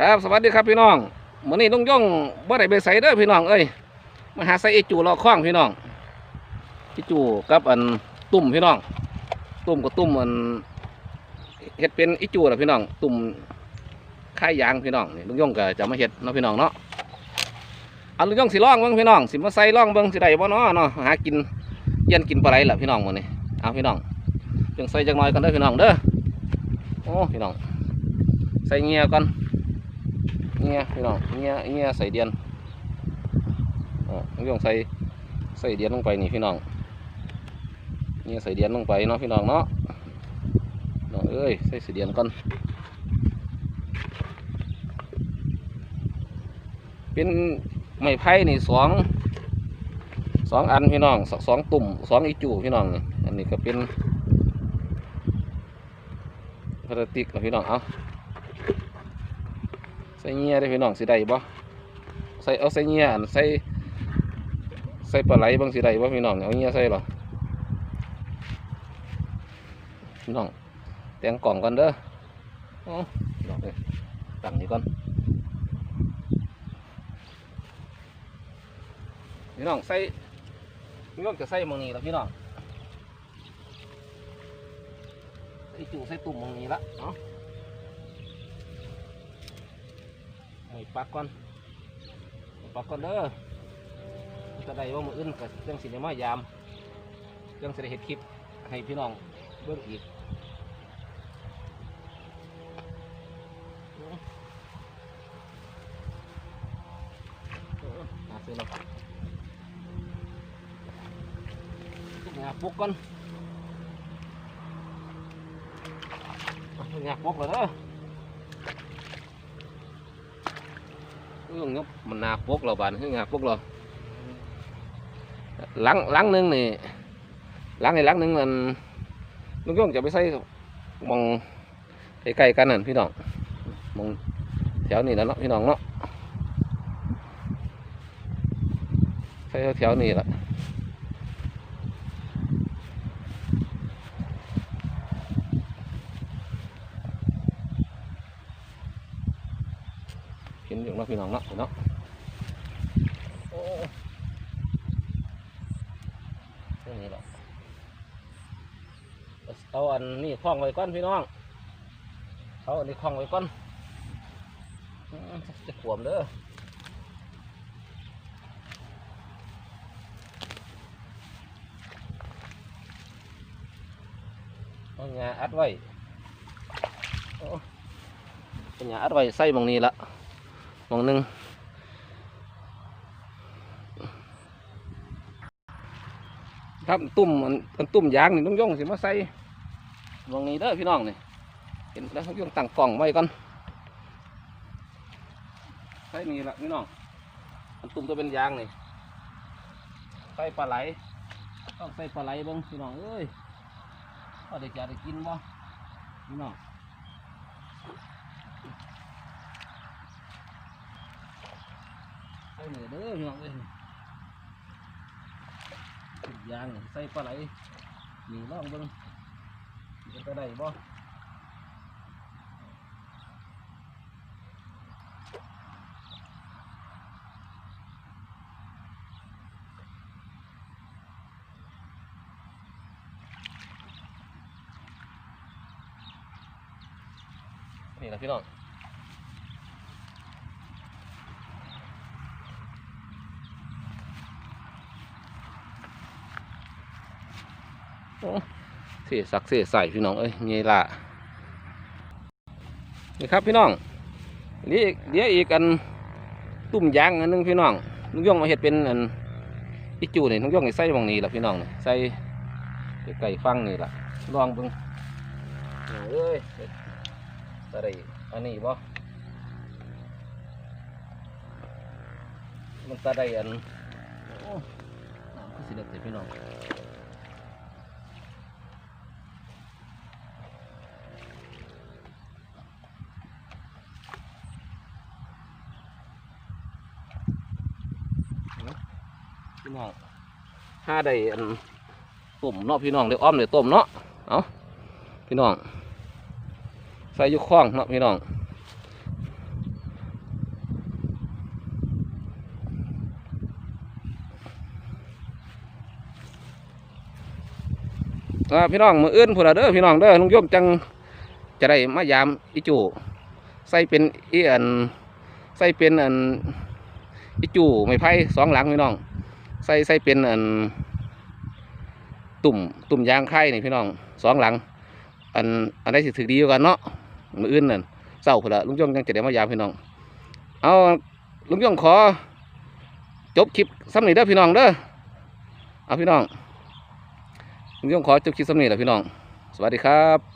ครับสวัสดีครับพี่น้องมื้อนี้ลุงย่องบ่ได้ไปใส่เด้อพี่น้องเอ้ยมาหาใส่ไอจูรอข้องพี่น้องไอจูกับอันตุ่มพี่น้อง ตุ่มกับตุ่มอันเฮ็ดเป็นไอจูล่ะพี่น้อง ตุ่มค่ายยางพี่น้องนี่ลุงย่องก็จะมาเฮ็ดเนาะพี่น้องเนาะเอาลุงย่องสิลองเบิ่งพี่น้องสิมาใส่ลองเบิ่งสิได้บ่เนาะเนาะหากินเย็นกินปลาไหลล่ะพี่น้องมื้อนี้เอาพี่น้องจังใส่จักหน่อยกันเด้อพี่น้องเด้อโอ้พี่น้องใส่เงียก่อน เงี้ยพี่น้องเงี้ยเงี้ยใส่เดียนอ๋อพี่น้องใส่ใส่เดียนลงไปนี่พี่น้องเงี้ยใส่เดียนลงไปเนาะพี่น้องเนาะน้องเอ้ยใส่สีเดียนก่อนเป็นไม้ไผ่นี่สองสองอันพี่น้องสองตุ่มสองอีจูพี่น้องอันนี้ก็เป็นพลาสติกนะพี่น้องเอา ส่เงี้ยได้พี่น้องสิได้บ่ใส่เอาใส่เงี้ยใส่ใส่ปลาไหลบางสิได้บ่พี่น้องเอาเงี้ยใส่หรอพี่น้องแต่งกล่องก่อนเด้ออ๋อพี่น้องเอ้ยตั้งนี่ก่อนพี่น้องใส่พี่น้องจะใส่มองนี้แล้วพี่น้องใส่จู่ใส่ตุ่มมองนี้ละเนาะ หอยปักก่อนปักก่อนเด้อจะได้ว่ามืออื่นกับเรื่องสิได้มายามเรื่องสิได้เห็ดคลิปให้พี่น้องเบิ่งอีกออหาซื้อแล้วงาปุกก่อนเอาทุกงาปุกเลยเด้อ เรื่องนี้มันนาพวกเราบานคืองาพวกเราหลังหลังหนึงนี่หลังในหลังหนึงมันลุงย่องจะไปใส่มองใกล้ๆกันนั่นพี่น้องมองแถวนี้แล้วเนาะพี่น้องเนาะใส่แถวนี้แหละ เห็นอยู่เนาะพี่น้องเนาะเนาะโอ้เรื่องนี้หรอกเอาอันนี้คล้องไว้ก่อนพี่น้องเอาอันนี้คล้องไว้ก่อนอืมจะขวมเด้อเอาหญ้าอัดไว้โอ้เป็นหญ้าอัดไว้ใส่หมองนี้ละห มองหนึงครับตุ่มอันอันตุ่มยางนี่ต้องย่องสิมาใส่มองนี้เด้อพี่น้องนี่เห็นแล้วย่องตั้งกล่องไว้ก่อนใส่นี่ละพี่น้องอันตุ่มตัวเป็นยางนี่ใส่ปลาไหลต้องใส่ปลาไหลบ้างพี่น้องเอ้ยพอได้จะได้กินบ่พี่น้อง ใส่เหนือเด้อพี่น้องเอ้ยทุกอย่างนี่ใส่ปลาไหลนี่ลองเบิ่งจะไปได้บ่นี่นะพี่น้อง เสียสักเสียใส่พี่น้องเอ้ยมีละนี่ครับพี่น้องเดี๋ยวอีกเดี๋ยอีกอันตุ่มยางอันนึงพี่น้องนุกย่องมาเห็ดเป็นอันอีจูนี่นุกย่องใส่หมองนี้ละพี่น้องใส่ไก่ฟังนี่ละลองเบิ่งเอ้ยอะไรอันนี้บ่มันตาได้อันโอ้น้สิเด็ดพี่น้อง พี่น้องห้าได้ต้มเนาะพี่น้องเดี๋ยวอ้อมเดี๋ยวต้มเนาะเอาพี่น้อง ใส่ยุคข้องเนาะพี่น้องพี่น้องมืออื่นพูดเด้อพี่น้องเด้อลุงยมจังจะได้มายามอิจูใส่เป็นอีอันใส่เป็นอันอิจูไม่ไพ่สองหลังพี่น้อง ใส่ใส่เป็นอันตุ่มตุ่มยางไข่นี่พี่น้องสองหลัง อันอันได้สิถือดีกว่ากันเนาะมืออื่นนั่นเศร้าพูดละลุงโยมจังจะได้มายามพี่น้อง เอาลุงโยมขอ จบคลิปซ้ำนี่เด้อพี่น้องเด้อเอาพี่น้องลุงโยมขอจบคลิปซ้ำนี่แหละพี่น้อง สวัสดีครับ